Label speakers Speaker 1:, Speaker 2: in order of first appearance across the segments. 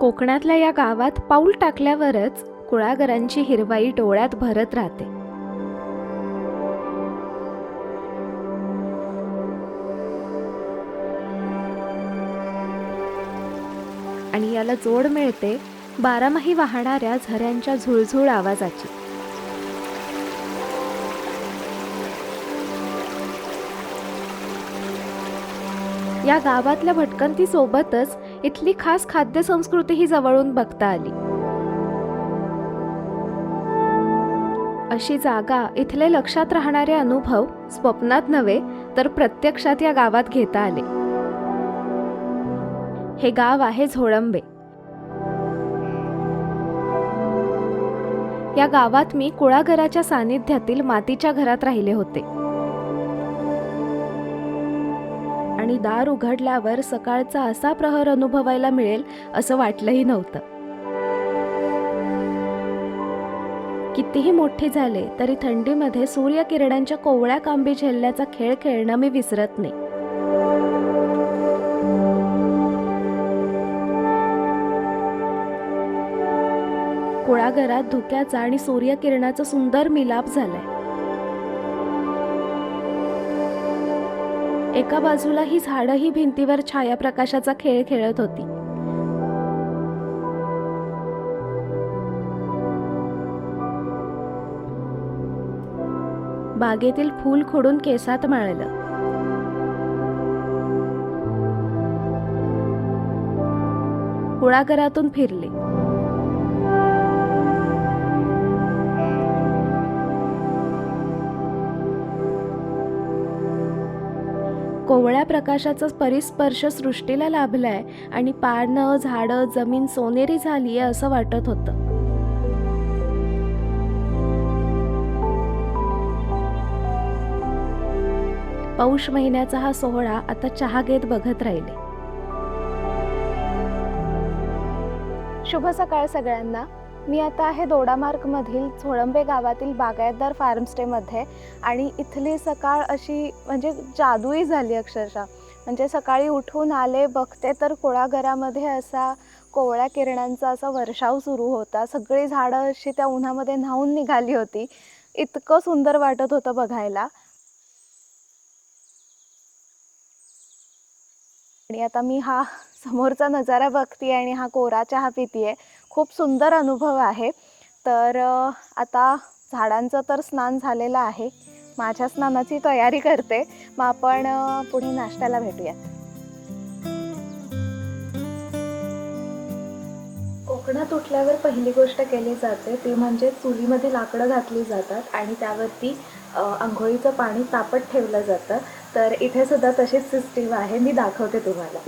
Speaker 1: कोकणातल्या या गावात पाऊल टाकल्यावरच कुळागरांची हिरवाई डोळ्यात भरत राहते. आणि याला जोड मिळते बारामाही वाहणाऱ्या झऱ्यांच्या झुळझुळ आवाजाची. या गावातल्या भटकंती सोबतच इथली खास खाद्य संस्कृतीही जवळून बघता आली. अशी जागा इथले लक्षात राहणारे अनुभव स्वप्नात नव्हे तर प्रत्यक्षात या गावात घेता आले. हे गाव आहे झोळंबे. या गावात मी कुळाघराच्या सानिध्यातील मातीच्या घरात राहिले होते. आणि दार उघडल्यावर सकाळचा असा प्रहर अनुभवायला मिळेल असं वाटलंही नव्हतं. कितीही मोठे झाले तरी थंडीमध्ये सूर्यकिरणांच्या कोवळ्या कांबी झेलण्याचा खेळ खेळणं मी विसरत नाही. कुळाघरात धुक्याचा आणि सूर्यकिरणाचा सुंदर मिलाप झालाय. एका बाजूला ही झाडं ही भिंतीवर छायाप्रकाशाचा खेळ खेळत होती. बागेतील फूल खोडून केसात माळलं. कुळागरातून फिरले. कोवळ्या प्रकाशाचा परिस्पर्श सृष्टीला लाभलाय आणि पानं झाडं जमीन सोनेरी झालीये असं वाटत होतं. पौष महिन्याचा हा सोहळा आता चहा घेत बघत राहिले. शुभ सकाळ सगळ्यांना. मी आता आहे दोडामार्गमधील झोळंबे गावातील बागायतदार फार्मस्टेमध्ये आणि इथली सकाळ अशी म्हणजे जादूई झाली अक्षरशः. म्हणजे सकाळी उठून आले बघते तर कोळाघरामध्ये असा कोवळ्या किरणांचा असा वर्षाव सुरू होता. सगळी झाडं अशी त्या उन्हामध्ये न्हावून निघाली होती. इतकं सुंदर वाटत होतं बघायला. आणि आता मी हा समोरचा नजारा बघते आणि हा कोरा चहा पितीये. खूप सुंदर अनुभव आहे. तर आता झाडांचं तर स्नान झालेलं आहे. माझ्या स्नानाची तयारी करते. मग आपण पुढे नाश्त्याला भेटूयात कोकणात उठल्यावर पहिली गोष्ट केली जाते ती म्हणजे चुलीमध्ये लाकडं घातली जातात आणि त्यावरती आंघोळीचं पाणी तापत ठेवलं जातं. तर इथे सुद्धा तशीच सिस्टीम आहे. मी दाखवते तुम्हाला.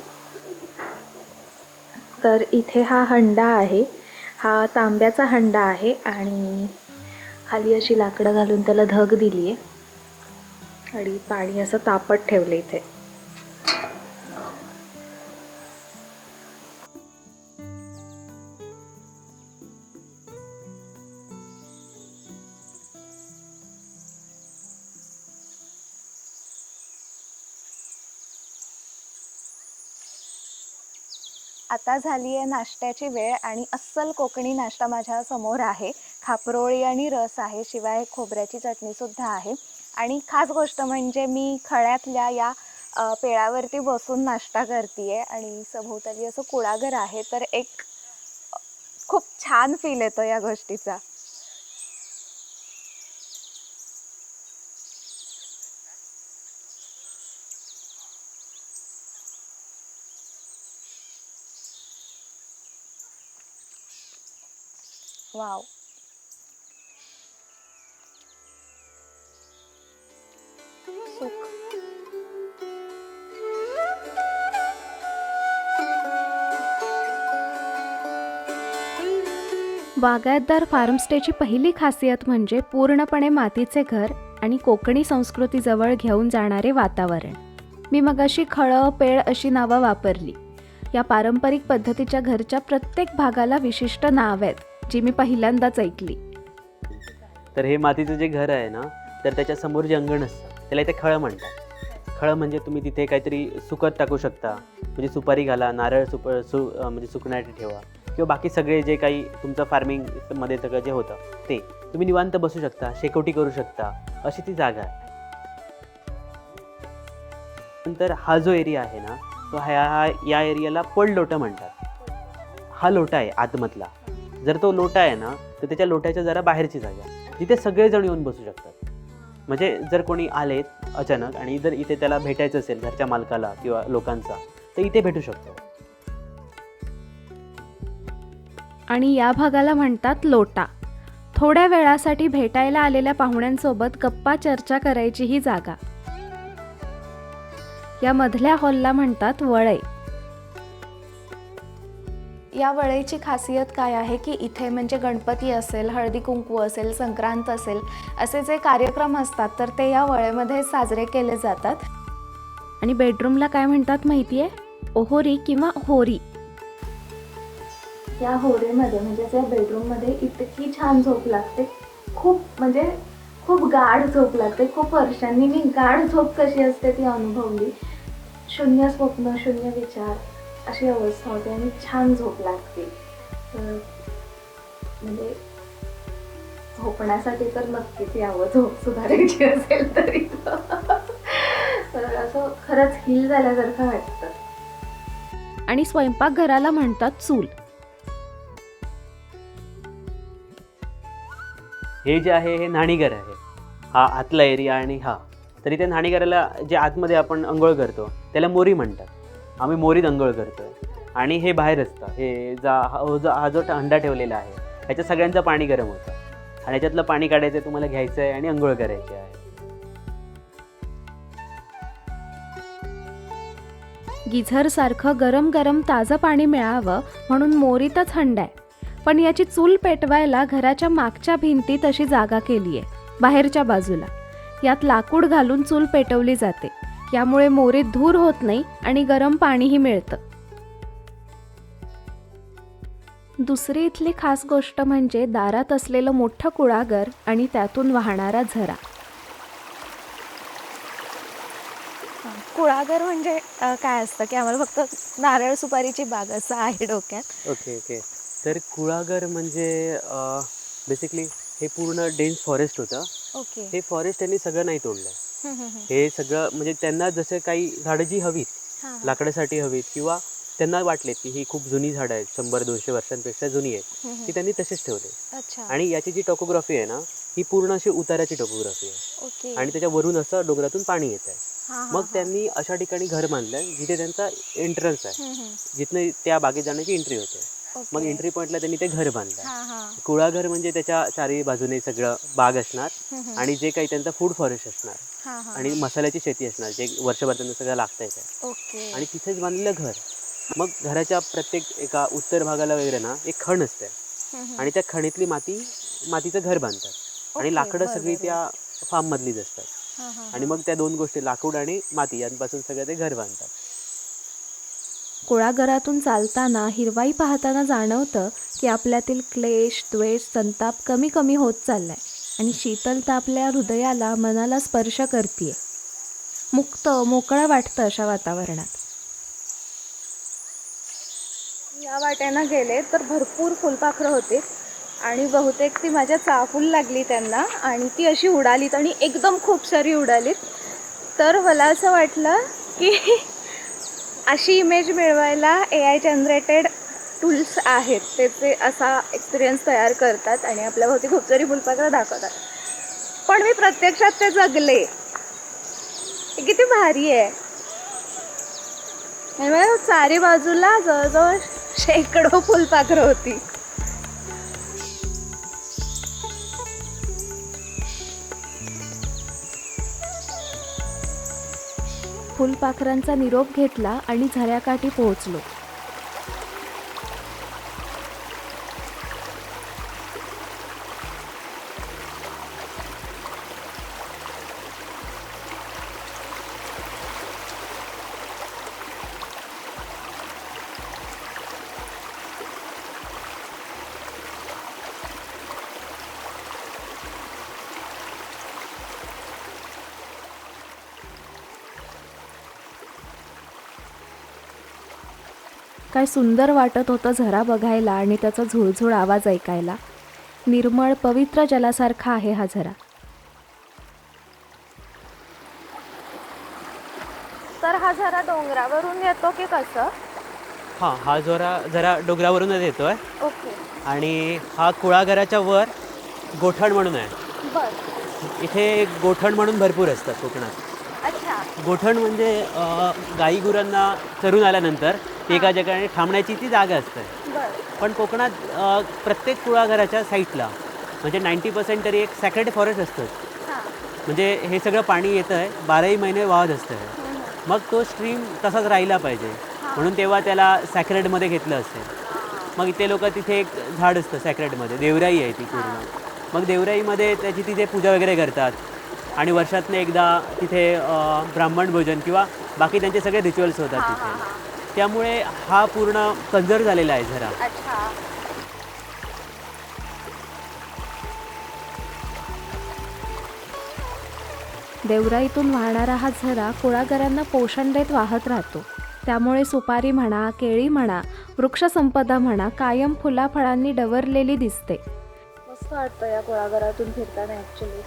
Speaker 1: तर इथे हा हंडा आहे. हा तांब्याचा हंडा आहे आणि खाली अशी लाकडं घालून त्याला धग दिली आहे आणि पाणी असं तापत ठेवलं इथे. आता झाली आहे नाश्त्याची वेळ आणि अस्सल कोकणी नाश्ता माझ्यासमोर आहे. खापरोळी आणि रस आहे शिवाय खोबऱ्याची चटणीसुद्धा आहे. आणि खास गोष्ट म्हणजे मी खळ्यातल्या या पेळावरती बसून नाश्ता करते आणि सभोवताली असं कुळागर आहे तर एक खूप छान फील येतो या गोष्टीचा. वाव सुख बागायतदार फार्मस्टेची पहिली खासियत म्हणजे पूर्णपणे मातीचे घर आणि कोकणी संस्कृतीजवळ घेऊन जाणारे वातावरण. मी मगाशी खळं पेळ अशी नावं वापरली. या पारंपरिक पद्धतीच्या घरच्या प्रत्येक भागाला विशिष्ट नाव आहेत. जी मी पहिल्यांदाच ऐकली.
Speaker 2: तर हे मातीचं जे घर आहे ना तर त्याच्यासमोर जे अंगण असतं त्याला इथे खळं म्हणतात. खळं म्हणजे तुम्ही तिथे काहीतरी सुकत टाकू शकता. म्हणजे सुपारी घाला नारळ सुप सु म्हणजे सुकण्यासाठी ठेवा. किंवा बाकी सगळे जे काही तुमचं फार्मिंगमध्ये सगळं जे होतं ते. तुम्ही निवांत बसू शकता शेकोटी करू शकता अशी ती जागा आहे. नंतर हा जो एरिया आहे ना तो ह्या हा- या एरियाला पड लोटं म्हणतात. हा लोटा आहे आतमधला. जर तो लोटा आहे ना तर त्याच्या लोट्याच्या जरा बाहेरची जागा. जिथे सगळेजण येऊन बसू शकतात. म्हणजे जर कोणी आलेत अचानक आणि जर इथे त्याला भेटायचं असेल घरच्या मालकाला किंवा लोकांचा तर इथे भेटू शकतो.
Speaker 1: आणि या भागाला म्हणतात लोटा. थोड्या वेळासाठी भेटायला आलेल्या पाहुण्यांसोबत गप्पा चर्चा करायची ही जागा. या मधल्या हॉलला म्हणतात वळई या वळईची खासियत काय आहे की इथे म्हणजे गणपती असेल हळदी कुंकू असेल संक्रांत असेल असे जे कार्यक्रम असतात तर ते या वळेमध्ये साजरे केले जातात. आणि बेडरूमला काय म्हणतात माहिती आहे ओहोरी किंवा होरी. या होरेमध्ये म्हणजे त्या बेडरूममध्ये इतकी छान झोप लागते खूप म्हणजे खूप गाढ झोप लागते खूप वर्षांनी मी गाढ झोप कशी असते ती अनुभवली. शून्य स्वप्न शून्य विचार. अशी अवस्था होते आणि छान झोप लागते तर म्हणजे झोपण्यासाठी तर नक्कीच यावं झोप सुधारायची असेल तरी तर असं खरंच हिल झाल्यासारखं वाटतं आणि स्वयंपाकघराला म्हणतात चूल.
Speaker 2: हे जे आहे हे न्हाणीघर आहे. हा आतला एरिया आणि हा. तरी त्या न्हाणीघराला जे आतमध्ये आपण अंघोळ करतो त्याला मोरी म्हणतात. आम्ही मोरीत दंगळ करतो आणि हे बाहेर असतं. हे जा हा हो, जो हा जो ठेवलेला आहे ह्याच्या सगळ्यांचं पाणी गरम होतं. आणि ह्याच्यातलं पाणी काढायचं आहे तुम्हाला घ्यायचं आहे आणि अंघोळ करायची आहे.
Speaker 1: गिझर सारखं गरम गरम ताजं पाणी मिळावं म्हणून मोरीतच हंड आहे. पण याची चूल पेटवायला घराच्या मागच्या भिंतीत अशी जागा केली आहे बाहेरच्या बाजूला. यात लाकूड घालून चूल पेटवली जाते. यामुळे मोरीत धूर होत नाही आणि गरम पाणीही मिळतं. दुसरी इथली खास गोष्ट म्हणजे दारात असलेलं मोठं कुळागर आणि त्यातून वाहणारा झरा. कुळागर म्हणजे काय असतं की आम्हाला फक्त नारळ सुपारीची बाग असं आहे डोक्यात.
Speaker 2: Okay okay. तर कुळागर म्हणजे बेसिकली हे पूर्ण डेन्स फॉरेस्ट होतं.
Speaker 1: ओके.
Speaker 2: हे फॉरेस्ट त्यांनी सगळं नाही तोडलं हे सगळं म्हणजे त्यांना जसं काही झाडं जी हवीत लाकडासाठी हवीत किंवा त्यांना वाटलेत की ही खूप जुनी झाडं आहेत शंभर दोनशे वर्षांपेक्षा जुनी आहेत ती त्यांनी तसेच ठेवले.
Speaker 1: अच्छा.
Speaker 2: आणि याची जी टोपोग्राफी आहे ना ही पूर्ण अशी उताराची टोपोग्राफी आहे.
Speaker 1: ओके.
Speaker 2: आणि त्याच्या वरून असं डोंगरातून पाणी येत आहे. मग. त्यांनी अशा ठिकाणी घर बांधलंय जिथे त्यांचा एंट्रन्स आहे. जिथनं त्या बागेत जाण्याची एंट्री होते. मग एंट्री पॉईंटला त्यांनी ते घर बांधलं. कुळाघर म्हणजे त्याच्या चारी बाजूने सगळं बाग असणार. आणि जे काही त्यांचा फूड फॉरेस्ट असणार आणि. मसाल्याची शेती असणार जे वर्षभर त्यांना सगळं लागतं आहे
Speaker 1: ओके
Speaker 2: आणि तिथेच बांधलेलं घर मग घराच्या प्रत्येक एका उत्तर भागाला वगैरे ना एक खण असते. आणि त्या खणीतली माती मातीचं घर बांधतात आणि लाकडं सगळी. त्या फार्म मधलीच असतात आणि. मग त्या दोन गोष्टी लाकूड आणि माती यांपासून सगळं ते घर बांधतात
Speaker 1: कुळागरातून चालताना हिरवाई पाहताना जाणवतं की आपल्यातील क्लेश द्वेष संताप कमी कमी होत चाललाय आणि शीतलता आपल्या हृदयाला मनाला स्पर्श करते मुक्त मोकळं वाटतं अशा वातावरणात. या वाट्यानं गेले तर भरपूर फुलपाखरं होते आणि बहुतेक ती माझ्या चाफूल लागली त्यांना आणि ती अशी उडालीत आणि एकदम खूप सारी उडालीत. तर मला असं वाटलं की अशी इमेज मिळवायला ए आय जनरेटेड टूल्स आहेत. ते ते असा एक्सपिरियन्स तयार करतात आणि आपल्याभोवती खूप सारी फुलपाखरं दाखवतात. पण मी प्रत्यक्षात ते जगले. किती भारी आहे. मला चारी बाजूला जवळजवळ शेकडो फुलपाखरं होती. फुलपाखरांचा निरोप घेतला आणि झऱ्याकाठी पोहोचलो. काय सुंदर वाटत होतं झरा बघायला आणि त्याचा झुळझुळ आवाज ऐकायला. निर्मळ पवित्र जलासारखा आहे हा झरा. तर हा झरा डोंगरावरून येतो की कसं?
Speaker 2: हां हा जोरा जरा डोंगरावरूनच येतोय.
Speaker 1: ओके.
Speaker 2: आणि हा कुळाघराच्या वर गोठण म्हणून आहे.
Speaker 1: बर.
Speaker 2: इथे गोठण म्हणून भरपूर असतात कोकणात.
Speaker 1: अच्छा.
Speaker 2: गोठण म्हणजे अ, गाई गुरांना चरून आल्यानंतर एका ठिकाणी थांबण्याची ती जागा असते. पण कोकणात प्रत्येक कुळाघराच्या साईटला म्हणजे नाईंटी पर्सेंट तरी एक सॅक्रेट फॉरेस्ट असतं.
Speaker 1: हां.
Speaker 2: म्हणजे हे सगळं पाणी येतं आहे बाराही महिने वाहत असतं हे. मग तो स्ट्रीम तसाच राहिला पाहिजे. म्हणून तेव्हा त्याला सॅक्रेटमध्ये घेतलं असेल मग इथे लोक तिथे एक झाड असतं सॅक्रेटमध्ये देवराई आहे ती पूर्ण. मग देवराईमध्ये त्याची तिथे पूजा वगैरे करतात. आणि वर्षातनं एकदा तिथे ब्राह्मण भोजन किंवा बाकी त्यांचे सगळे रिच्युअल्स होतात तिथे. त्यामुळे हा पूर्ण कन्झर्व झालेला आहे झरा
Speaker 1: अच्छा. देवराईतून वाहणारा हा झरा कुळागरांना पोषण देत वाहत राहतो. त्यामुळे सुपारी म्हणा केळी म्हणा वृक्षसंपदा म्हणा कायम फुलाफळांनी डवरलेली दिसते. मस्त वाटतं या कुळागरातून फिरताना ॲक्च्युली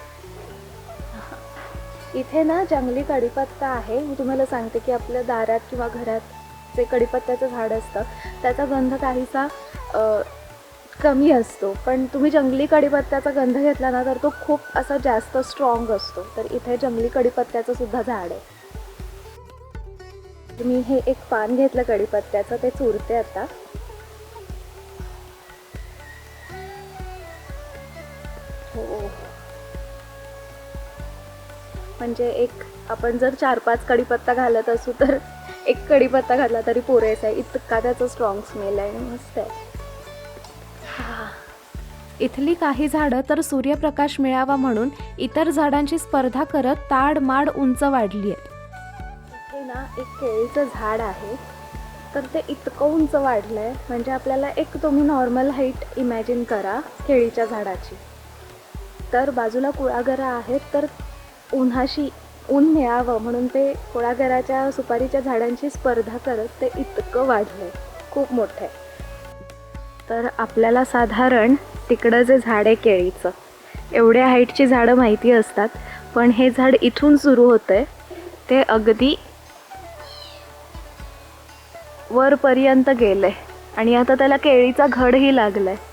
Speaker 1: इथे ना जंगली कडीपत्ता आहे. मी तुम्हाला सांगते की आपल्या दारात किंवा घरात जे कडीपत्त्याचं झाड असतं त्याचा गंध काहीसा कमी असतो. पण तुम्ही जंगली कडीपत्त्याचा गंध घेतला ना तर तो खूप असा जास्त स्ट्रॉंग असतो. तर इथे जंगली कडीपत्त्याचं सुद्धा झाड आहे. मी हे एक पान घेतलं कडीपत्त्याचं ते चुरते आता. हो. म्हणजे एक आपण जर चार पाच कढीपत्ता घालत असू तर एक कढीपत्ता घातला तरी पुरेसा आहे. इतका त्याचा स्ट्रॉंग स्मेल आहे. मस्त आहे. हा. इथली काही झाडं तर सूर्यप्रकाश मिळावा म्हणून इतर झाडांची स्पर्धा करत ताड माड उंच वाढली आहे. इथे ना एक केळीचं झाड आहे. तर ते इतकं उंच वाढलं आहे म्हणजे आपल्याला एक तुम्ही नॉर्मल हाईट इमॅजिन करा केळीच्या झाडाची. तर बाजूला कुळागरा आहेत. तर उन्हाशी ऊन मिळावं म्हणून ते कोळागराच्या सुपारीच्या झाडांची स्पर्धा करत ते इतकं वाढलं. खूप मोठं आहे. तर आपल्याला साधारण तिकडं जे झाड आहे केळीचं एवढ्या हाईटची झाडं माहिती असतात पण हे झाड इथून सुरू होतं आहे ते अगदी वरपर्यंत गेलं आहे आणि आता त्याला केळीचा घडही लागला आहे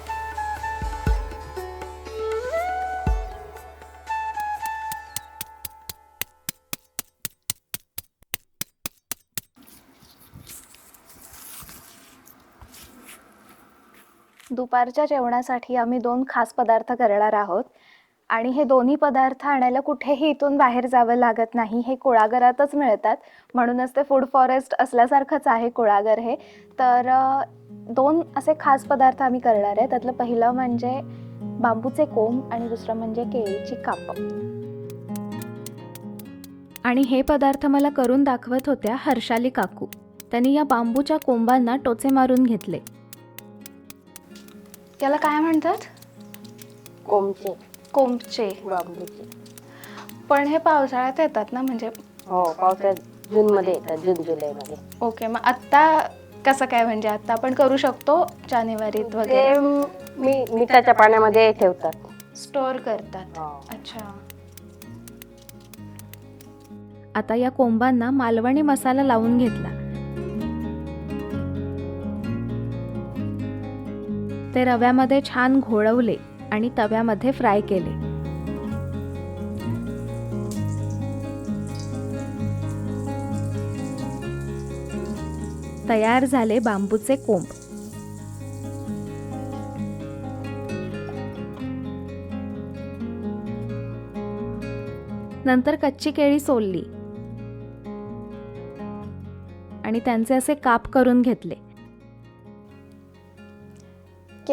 Speaker 1: दुपारच्या जेवणासाठी आम्ही दोन खास पदार्थ करणार आहोत. आणि हे दोन्ही पदार्थ आणायला कुठेही इथून बाहेर जावं लागत नाही. हे कुळागरातच मिळतात. म्हणूनच ते फूड फॉरेस्ट असल्यासारखंच आहे कुळागर हे. तर दोन असे खास पदार्थ आम्ही करणार आहे. त्यातलं पहिलं म्हणजे बांबूचे कोंब आणि दुसरं म्हणजे केळीची कापं. आणि हे पदार्थ मला करून दाखवत होत्या हर्षाली काकू. त्यांनी या बांबूच्या कोंबांना टोचे मारून घेतले. त्याला काय म्हणतात?
Speaker 3: कोंबचे
Speaker 1: कोंबचे
Speaker 3: बांबूचे.
Speaker 1: पण हे पावसाळ्यात येतात ना म्हणजे
Speaker 3: हो पावसाळ्यात जून मध्ये येतात जून जुलै मध्ये
Speaker 1: ओके मग आत्ता कसं काय म्हणजे आता आपण करू शकतो जानेवारीत
Speaker 3: ते
Speaker 1: वगैरे?
Speaker 3: मी मिठाच्या पाण्यामध्ये ठेवतात.
Speaker 1: स्टोअर करतात.
Speaker 3: हो.
Speaker 1: अच्छा. आता या कोंबांना मालवणी मसाला लावून घेतला. ते रव्यामध्ये छान घोळवले आणि तव्यामध्ये फ्राय केले. तयार झाले बांबूचे कोंब. नंतर कच्ची केळी सोलली. आणि त्यांचे असे काप करून घेतले.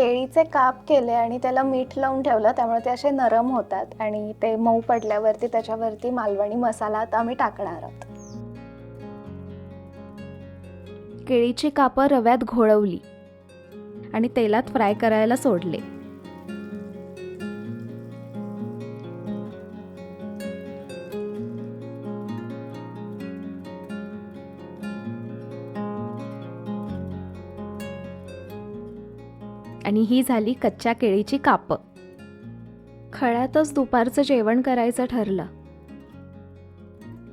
Speaker 1: केळीचे काप केले आणि त्याला मीठ लावून ठेवलं त्यामुळे ते असे नरम होतात आणि ते मऊ पडल्यावरती त्याच्यावरती मालवणी मसाला आता आम्ही टाकणार आहोत. केळीची कापं रव्यात घोळवली आणि तेलात फ्राय करायला सोडले. आणि ही झाली कच्च्या केळीची कापं. खळ्यातच दुपारचं जेवण करायचं ठरलं.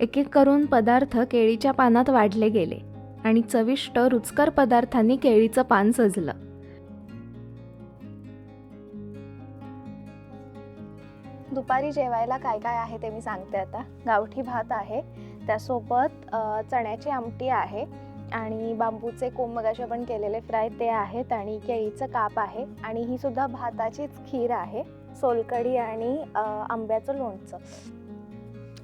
Speaker 1: एक एक करून पदार्थ केळीच्या पानात वाढले गेले आणि चविष्ट रुचकर पदार्थांनी केळीचं पान सजलं. दुपारी जेवायला काय काय आहे ते मी सांगते आता. गावठी भात आहे. त्यासोबत चण्याची आमटी आहे. आणि बांबूचे कोंब मगाशी आपण केलेले फ्राय ते आहेत आणि केळीचं काप आहे आणि ही सुद्धा भाताचीच खीर आहे सोलकढी आणि आंब्याचं लोणचं.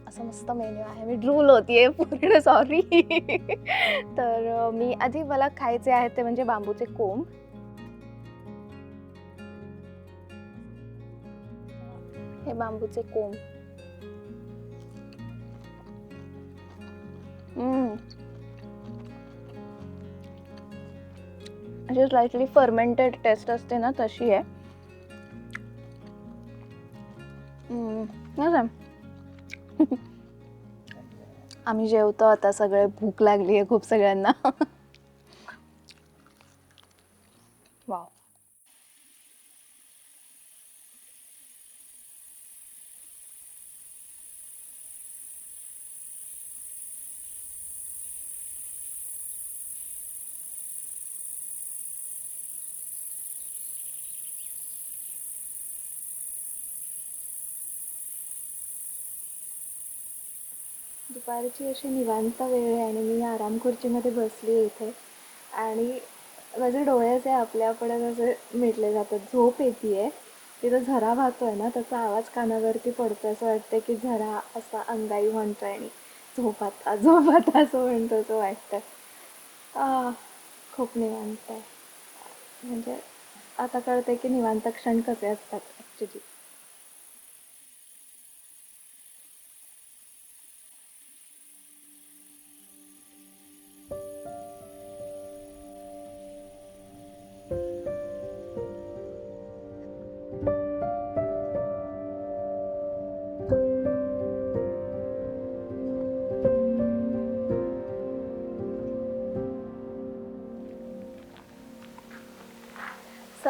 Speaker 1: असं मस्त मेन्यू आहे. मी ड्रूल होतीये पूर्ण सॉरी तर मी आधी मला खायचे आहेत ते म्हणजे बांबूचे कोंब. हे बांबूचे कोंब. जी स्लाइटली फर्मेंटेड टेस्ट असते ना तशी आहे. हम्म, नाही आम्ही जेवतो आता सगळे भूक लागली आहे खूप सगळ्यांना. दुपारची अशी निवांत वेळ आहे आणि मी आराम खुर्चीमध्ये बसली आहे इथे. आणि माझे डोळे असे आपल्या जसे असे मिटले जातात झोप येते आहे तिथं झरा वाहतो आहे ना त्याचा आवाज कानावरती पडतो असं वाटतं की झरा असा अंगाई आहे आणि झोप आता झोप आता असं म्हणतो असं वाटतं खूप निवांत आहे. म्हणजे आता कळतं आहे की निवांत क्षण कसे असतात ॲक्च्युली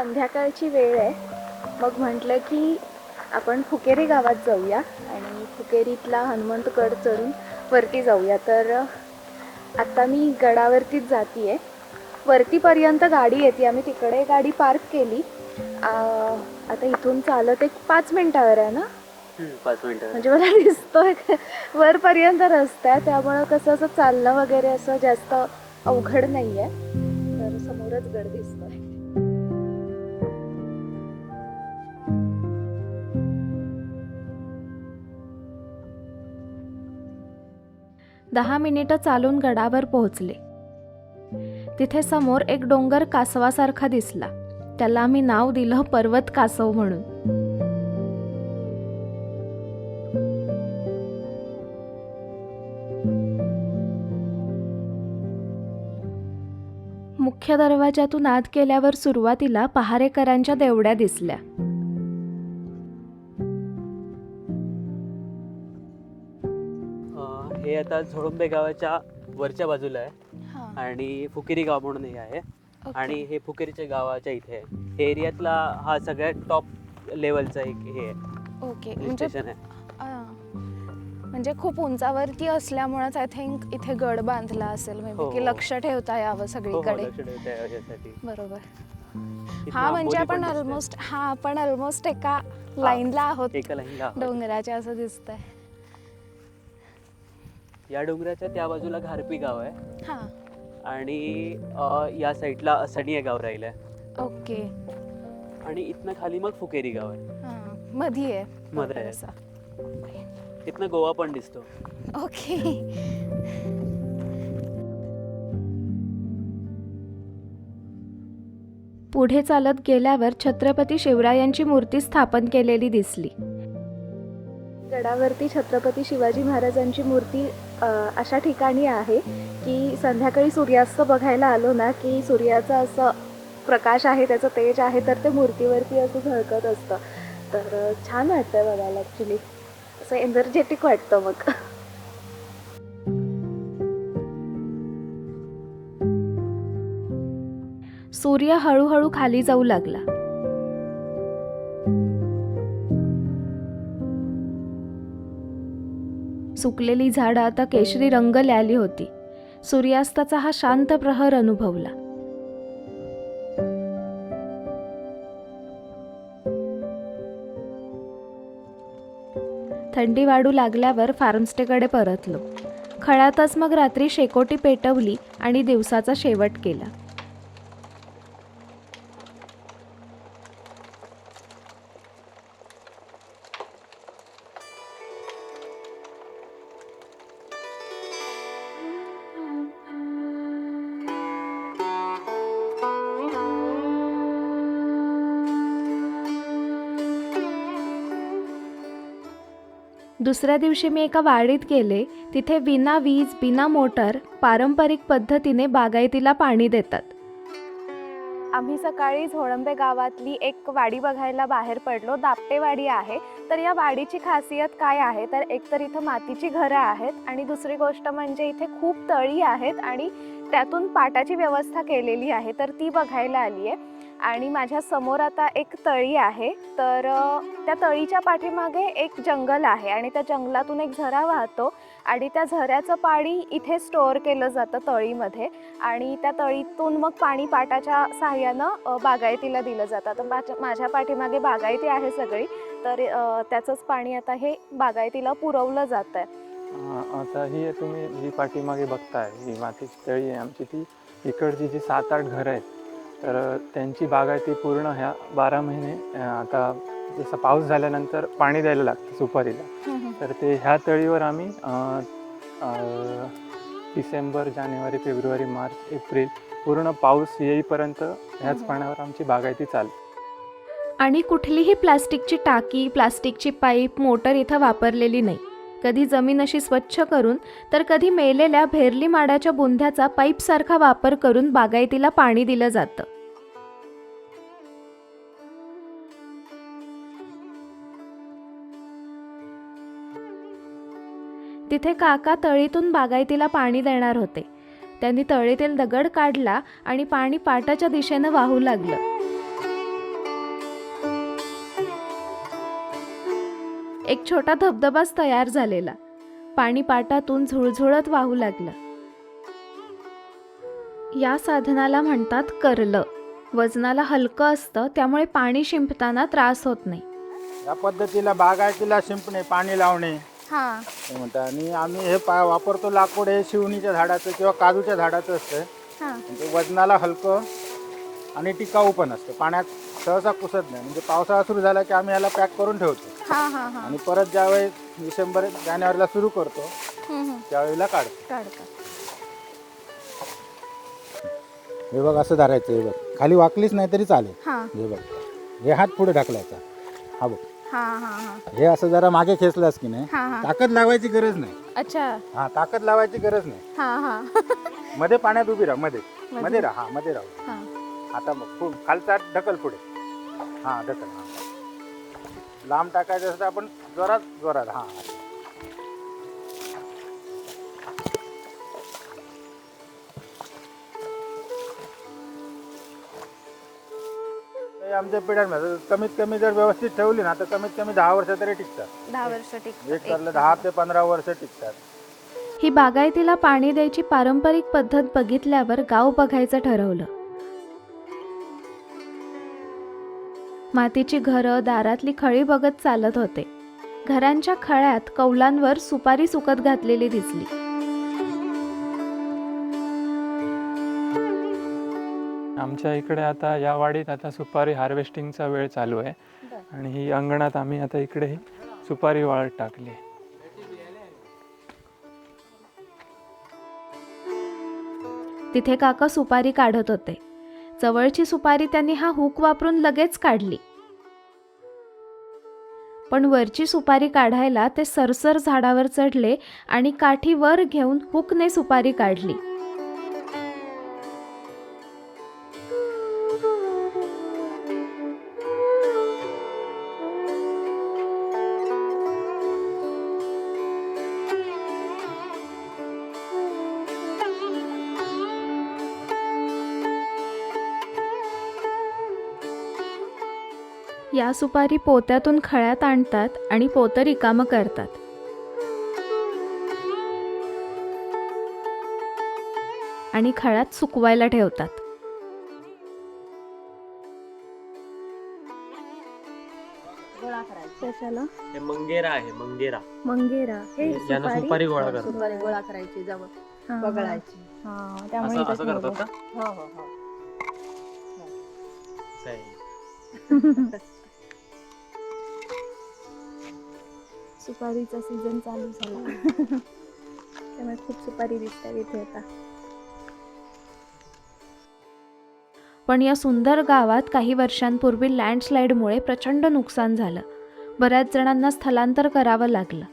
Speaker 1: संध्याकाळची वेळ आहे. मग म्हटलं की आपण फुकेरी गावात जाऊया आणि फुकेरीतला हनुमंतगड चढून वरती जाऊया. तर आता मी गडावरतीच जातीये. वरतीपर्यंत गाडी येते. आम्ही तिकडे गाडी पार्क केली. आ, आता इथून चालत एक पाच मिनिटावर आहे ना?
Speaker 2: पाच मिनिटं
Speaker 1: म्हणजे मला दिसतोय वरपर्यंत रस्ता आहे. त्यामुळं कसं असं चालणं वगैरे असं जास्त अवघड नाही आहे तर समोरच गड दिसतोय. दहा मिनिटं चालून गडावर पोहोचले. तिथे समोर एक डोंगर कासवासारखा दिसला. त्याला आम्ही नाव दिलं पर्वत कासव म्हणून. मुख्य दरवाजातून आत केल्यावर सुरुवातीला पहारेकरांच्या देवड्या दिसल्या.
Speaker 2: आता झोडंबे गावाच्या वरच्या बाजूला आहे. आणि फुकेरी गाव म्हणून हे आहे. आणि हे फुकेरीच्या गावाच्या इथे आहे. हे एरियातला हा सगळ्यात टॉप लेवलचा एक हे आहे.
Speaker 1: ओके.
Speaker 2: हिल
Speaker 1: म्हणजे
Speaker 2: स्टेशन आहे.
Speaker 1: आ, म्हणजे खूप उंचावरती असल्यामुळेच आय थिंक इथे गड बांधला असेल. मे
Speaker 2: हो,
Speaker 1: की
Speaker 2: हो.
Speaker 1: लक्ष ठेवता यावं
Speaker 2: हो हो
Speaker 1: सगळीकडे.
Speaker 2: लक्ष ठेवता यावं यासाठी.
Speaker 1: बरोबर.
Speaker 2: इथनं
Speaker 1: हा म्हणजे
Speaker 2: आंबोली
Speaker 1: आपण. ऑलमोस्ट हा आपण ऑलमोस्ट एका लाईनला आहोत.
Speaker 2: एका लाईनला आहोत.
Speaker 1: डोंगराच्या असं दिसतंय.
Speaker 2: या डोंगराच्या त्या बाजूला घारपी गाव आहे.
Speaker 1: हा.
Speaker 2: आणि अं, या साईडला असणी हे गाव राहिलंय.
Speaker 1: ओके.
Speaker 2: आणि इथनं खाली मग फुकेरी गाव आहे.
Speaker 1: हा मधी आहे.
Speaker 2: मध्ये आहे.
Speaker 1: थोडंसं.
Speaker 2: इथनं गोवा पण दिसतो.
Speaker 1: ओके. पुढे चालत गेल्यावर छत्रपती शिवरायांची मूर्ती स्थापन केलेली दिसली. गडावरती छत्रपती शिवाजी महाराजांची मूर्ती अशा ठिकाणी आहे की संध्याकाळी सूर्यास्त बघायला आलो ना की सूर्याचं असं प्रकाश आहे त्याचं तेज आहे तर ते मूर्तीवरती असं झळकत असतं. तर छान वाटतं बघायला ॲक्च्युली असं एनर्जेटिक वाटतं मग. सूर्य हळूहळू खाली जाऊ लागला. सुकलेली झाडं आता केशरी रंग ल्याली होती. सूर्यास्ताचा हा शांत प्रहर अनुभवला. थंडी वाढू लागल्यावर फार्मस्टेकडे परतलो. खळ्यातच मग रात्री शेकोटी पेटवली आणि दिवसाचा शेवट केला. दुसऱ्या दिवशी मी एका वाडीत गेले तिथे विना वीज बिना मोटर पारंपरिक पद्धतीने बागायतीला पाणी देतात. आम्ही सकाळी झोळंबे गावातली एक वाडी बघायला बाहेर पडलो. दापटेवाडी आहे. तर या वाडीची खासियत काय आहे? तर एकतर इथं मातीची घरं आहेत आणि दुसरी गोष्ट म्हणजे इथे खूप तळी आहेत आणि त्यातून पाटाची व्यवस्था केलेली आहे. तर ती बघायला आली आहे आणि माझ्यासमोर आता एक तळी आहे. तर त्या तळीच्या पाठीमागे एक जंगल आहे आणि त्या जंगलातून एक झरा वाहतो आणि त्या झऱ्याचं पाणी इथे स्टोअर केलं जातं तळीमध्ये आणि त्या तळीतून मग पाणी पाटाच्या सहाय्यानं बागायतीला दिलं जातं. तर माझ्या माझ्या पाठीमागे बागायती आहे सगळी. तर त्याचंच पाणी आता हे बागायतीला पुरवलं जातं आहे
Speaker 4: आता ही तुम्ही जी पाठीमागे बघताय ही मातीची तळी आहे आमची ती इकडची जी सात आठ घरं आहेत तर त्यांची बागायती पूर्ण ह्या बारा महिने आता जसं पाऊस झाल्यानंतर पाणी द्यायला लागतं सुपारीला. तर ते ह्या तळीवर आम्ही डिसेंबर जानेवारी फेब्रुवारी मार्च एप्रिल पूर्ण पाऊस येईपर्यंत ह्याच. पाण्यावर आमची बागायती चालते
Speaker 1: आणि कुठलीही प्लास्टिकची टाकी प्लास्टिकची पाईप मोटर इथं वापरलेली नाही. कधी जमीन अशी स्वच्छ करून तर कधी मेलेल्या भेरली माडाच्या बुंध्याचा पाईपसारखा वापर करून बागायतीला पाणी दिलं जातं. तिथे काका तळीतून बागायतीला पाणी देणार होते. त्यांनी तळीतील दगड काढला आणि पाणी पाटाच्या दिशेनं वाहू लागलं. एक छोटा धबधबाच तयार झालेला. पाणी पाटातून झुळझुळत वाहू लागलं. या साधनाला म्हणतात करलं. वजनाला हलकं असतं त्यामुळे पाणी शिंपताना त्रास होत नाही.
Speaker 5: या पद्धतीला बागायतीला शिंपणे पाणी लावणे.
Speaker 1: हां.
Speaker 5: हे म्हणतात. आणि आम्ही हे पा वापरतो लाकूड हे शिवणीच्या झाडाचं किंवा काजूच्या झाडाचं असतं.
Speaker 1: हां.
Speaker 5: म्हणजे वजनाला हलकं आणि टिकाऊ पण असतं. पाण्यात सहसा कुसत नाही. म्हणजे पावसाळा सुरू झाला की आम्ही याला पॅक करून ठेवतो.
Speaker 1: हां हां हां.
Speaker 5: आणि परत ज्यावेळेस डिसेंबर जानेवारीला सुरू करतो त्यावेळेला काढतो. हे बघ असं धरायचं हे बघ. खाली वाकलीच नाही तरी चालेल.
Speaker 1: हां.
Speaker 5: हे बघ. हे हात पुढे ढकलायचा. हा बघ.
Speaker 1: हां हां हां.
Speaker 5: हे असं जरा मागे खेचलास की नाही
Speaker 1: हां हां.
Speaker 5: ताकद लावायची गरज नाही.
Speaker 1: अच्छा.
Speaker 5: हा ताकद लावायची गरज नाही.
Speaker 1: हां हां.
Speaker 5: मध्ये पाण्यात उभी राहा मध्ये.
Speaker 1: मध्ये.
Speaker 5: मध्ये राहा हा मध्ये राहू.
Speaker 1: हां.
Speaker 5: आता मग खूप खालचा ढकल पुढे. हा ढकल हा. लांब टाकायचं असतं आपण जोरात जोरात हा. हे आमच्या पिढ्यांमध्ये कमीत कमी जर व्यवस्थित ठेवली ना तर कमीत कमी दहा वर्ष तरी टिकतात.
Speaker 1: दहा वर्ष टिक
Speaker 5: एक करलं दहा ते पंधरा वर्ष टिकतात.
Speaker 1: ही बागायतीला पाणी द्यायची पारंपरिक पद्धत बघितल्यावर गाव बघायचं ठरवलं. मातीची घरं दारातली खळी बघत चालत होते. घरांच्या खळ्यात कौलांवर सुपारी सुकत घातलेली दिसली.
Speaker 4: आमच्या इकडे आता या वाडीत आता सुपारी हार्वेस्टिंगचा वेळ चालू आहे. आणि ही अंगणात आम्ही आता इकडे सुपारी वाळत टाकली.
Speaker 1: तिथे काका सुपारी काढत होते. जवळची सुपारी त्यांनी हा हुक वापरून लगेच काढली. पण वरची सुपारी काढायला ते सरसर झाडावर चढले आणि काठी वर घेऊन हुकने सुपारी काढली. या सुपारी पोत्यातून खळ्यात आणतात आणि पोतं रिकामं करतात. आणि खळ्यात सुकवायला ठेवतात. कशाला?
Speaker 2: हे मंगेरा आहे मंगेरा.
Speaker 1: मंगेरा. हे
Speaker 2: सुपारी? गोळा करतात.
Speaker 3: सुपारी गोळा करायची जवळ.
Speaker 1: हा, हा, त्यामुळे
Speaker 2: असं करतात. का?
Speaker 3: हो हो हो.
Speaker 1: सुपारीचा सीझन चालू झाला. त्यामुळे खूप सुपारी दिसतात इथे आता. पण या सुंदर गावात काही वर्षांपूर्वी लँडस्लाईडमुळे प्रचंड नुकसान झालं. बऱ्याच जणांना स्थलांतर करावं लागलं.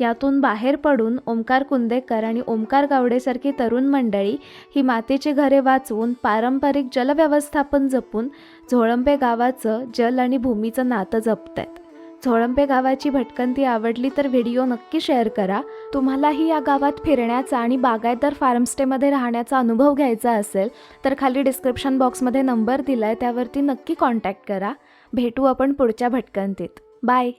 Speaker 1: यातून बाहेर पडून ओमकार कुंदेकर आणि ओमकार गावडेसारखी तरुण मंडळी ही मातीची घरे वाचवून पारंपरिक जलव्यवस्थापन जपून झोळंबे गावाचं जल आणि भूमीचं नातं जपत आहेत झोळंबे गावाची भटकंती आवडली तर व्हिडिओ नक्की शेअर करा. तुम्हालाही या गावात फिरण्याचा आणि बागायतदार फार्मस्टेमध्ये राहण्याचा अनुभव घ्यायचा असेल तर खाली डिस्क्रिप्शन बॉक्समध्ये नंबर दिला आहे त्यावरती नक्की कॉन्टॅक्ट करा. भेटू आपण पुढच्या भटकंतीत. बाय!